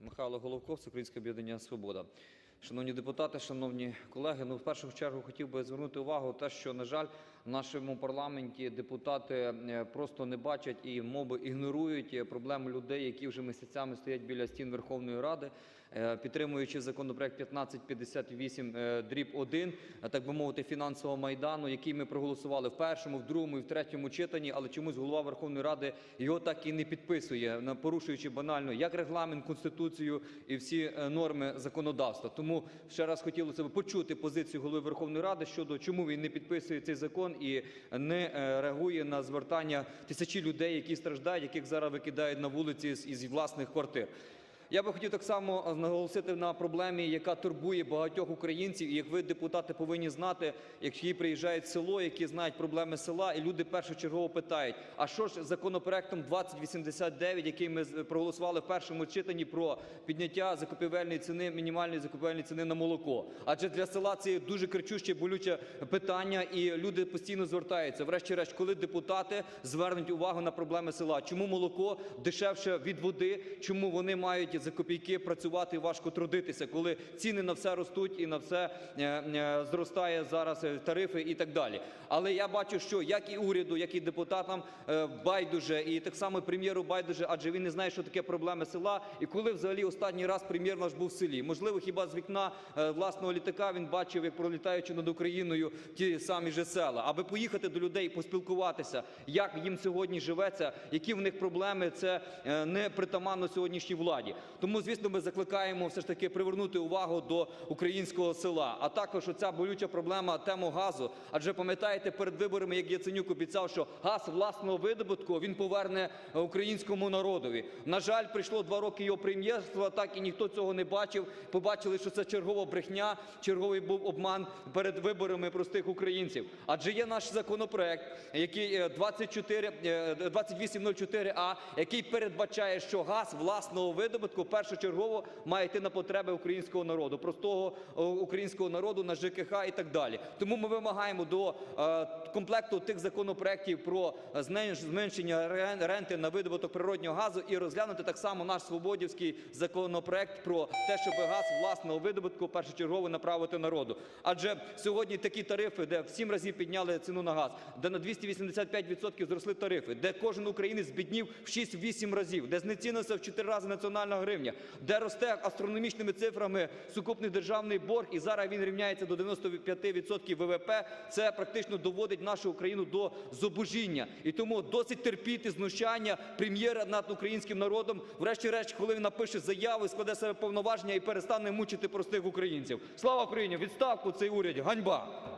Михайло Головко, Всеукраїнське об'єднання «Свобода». Шановні депутати, шановні колеги, ну, в першу чергу хотів би звернути увагу те, що, на жаль, в нашому парламенті депутати е, просто не бачать і моби ігнорують е, проблеми людей, які вже місяцями стоять біля стін Верховної Ради, підтримуючи законопроект 1558 е, дріб 1, е, так би мовити, фінансового майдану, який ми проголосували в першому, в другому і в третьому читанні, але чомусь голова Верховної Ради його так і не підписує, порушуючи банально як регламент, конституцію і всі е, норми законодавства. Тому ще раз хотілося б почути позицію голови Верховної Ради щодо чому він не підписує цей закон і не е, реагує на звертання тисячі людей, які страждають, яких зараз викидають на вулиці із власних квартир. Я би хотів так само наголосити на проблемі, яка турбує багатьох українців, і як ви, депутати, повинні знати, які приїжджають в село, які знають проблеми села, і люди першочергово питають: а що ж законопроектом 2089, який ми з- проголосували в першому читанні про підняття закупівельної ціни, мінімальної закупівельної ціни на молоко? Адже для села це дуже кричуще, болюче питання, і люди постійно звертаються. Врешті-решт, коли депутати звернуть увагу на проблеми села, чому молоко дешевше від води, чому вони мають за копійки працювати важко трудитися, коли ціни на все ростуть і на все е, е, зростає зараз е, тарифи і так далі. Але я бачу, що як і уряду, як і депутатам байдуже, і так само прем'єру байдуже, адже він не знає, що таке проблеми села, і коли взагалі останній раз прем'єр наш був в селі. Можливо, хіба з вікна власного літака він бачив, як пролітаючи над Україною ті самі же села, аби поїхати до людей, поспілкуватися, як їм сьогодні живеться, які в них проблеми, це не притаманно сьогоднішній владі. Тому, звісно, ми закликаємо все ж таки привернути увагу до українського села, а також оця болюча проблема тему газу. Адже пам'ятаєте, перед виборами, як Яценюк обіцяв, що газ власного видобутку він поверне е, українському народові. На жаль, прийшло два роки його прем'єрства, так і ніхто цього не бачив. Побачили, що це чергова брехня, черговий був обман перед виборами простих українців. Адже є наш законопроект, який е, 24, е, 2804А, який передбачає, що газ власного видобутку першочергово має йти на потреби українського народу, простого е, українського народу на ЖКХ і так далі. Тому ми вимагаємо до е, комплекту тих законопроєктів про зменшення ренти на видобуток природнього газу і розглянути так само наш свободівський законопроект про те, щоб газ власного видобутку першочергово направити народу. Адже сьогодні такі тарифи, де в сім разів підняли ціну на газ, де на 285% зросли тарифи, де кожен українець збіднів в 6-8 разів, де знецінився в 4 рази національна гривня, де росте астрономічними цифрами сукупний державний борг, і зараз він рівняється до 95% ВВП, це практично доводить нашу Україну до зубожіння. І тому досить терпіти знущання прем'єра над українським народом, врешті-решт, коли він напише заяву, складе себе повноваження і перестане мучити простих українців. Слава Україні! Відставку цей уряд! Ганьба!